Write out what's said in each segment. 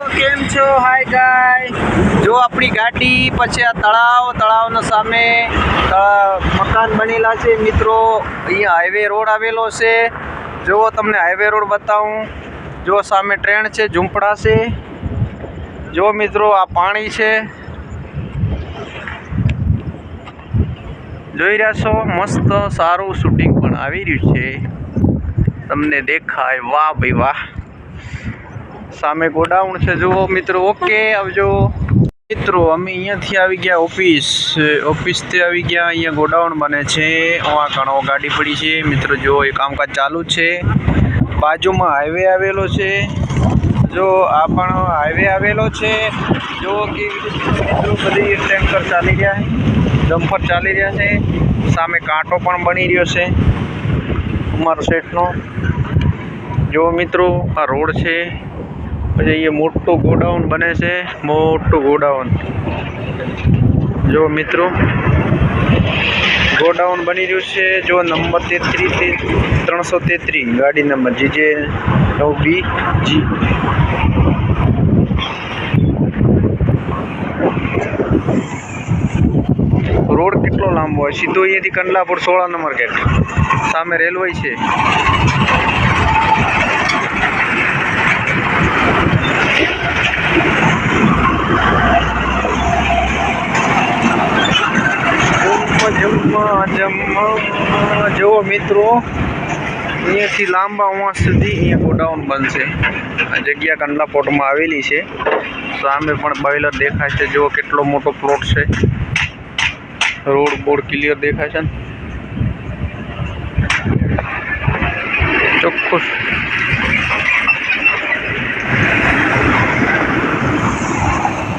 કેમ છો? હાય ગાય જો આપણી ગાડી પછી આ તળાવ, તળાવના સામે મકાન બનેલા છે. મિત્રો, અહીંયા હાઈવે રોડ આવેલો છે. જુઓ તમને હાઈવે રોડ બતાવું. જો સામે ટ્રેન છે, ઝૂંપડા છે. જો મિત્રો, આ પાણી છે. જોઈ રહ્યા છો? મસ્ત સારું શૂટિંગ પણ આવી રહ્યું છે. તમને દેખાય. વાહ ભાઈ વાહ. સામે ગોડાઉન છે. જુઓ મિત્રો, ઓકે, આવજો. મિત્રો, અમે અહીંયાથી આવી ગયા ઓફિસ. ઓફિસથી આવી ગયા, અહીંયા ગોડાઉન બને છે. આ ઘણો ગાડી પડી છે. મિત્રો જો એ કામકાજ ચાલુ છે. બાજુમાં હાઈવે આવેલો છે. જો, આ પણ હાઈવે આવેલો છે. જો કે મિત્રો બધી ટેન્કર ચાલી રહ્યા ડમ્પર ચાલી રહ્યા છે. સામે કાંટો પણ બની રહ્યો છે. કુમાર શેઠનો જો મિત્રો, આ રોડ છે. પછી અહીંયા મોટું ગોડાઉન બને છે. મોટું ગોડાઉન. જો મિત્રો, ગોડાઉન બની રહ્યું છે. જો નંબર તેત્રીસ ત્રણસો તેત્રીસ, ગાડી નંબર જીજે નવ બી જી. રોડ કેટલો લાંબો હોય? સીધો અહીંયાથી કંડલાપુર સોળા નંબર ગેટ. સામે રેલવે છે. જમવા જમવા. જુઓ મિત્રો, અહીંયાથી લાંબા વાં સુધી અહીંયા ગોડાઉન બનશે. આ જગ્યા કંડલા પોર્ટમાં આવેલી છે. સામે પણ બોઇલર દેખાય છે. જુઓ કેટલો મોટો પ્લોટ છે. રોડ બોર્ડ ક્લિયર દેખાય છે ને. ચોખ્ખું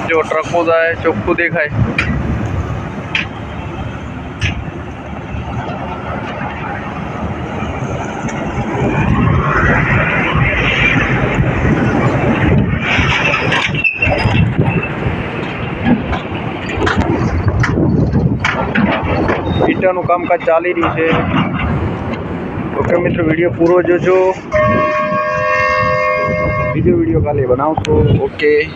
જો ટ્રકો જાય, ચોખ્ખું દેખાય. ઈટાનું કામકાજ ચાલી રહ્યું છે. ઓકે મિત્રો, વીડિયો પૂરો જોજો. બીજો વીડિયો કાલે બનાવશો. ઓકે.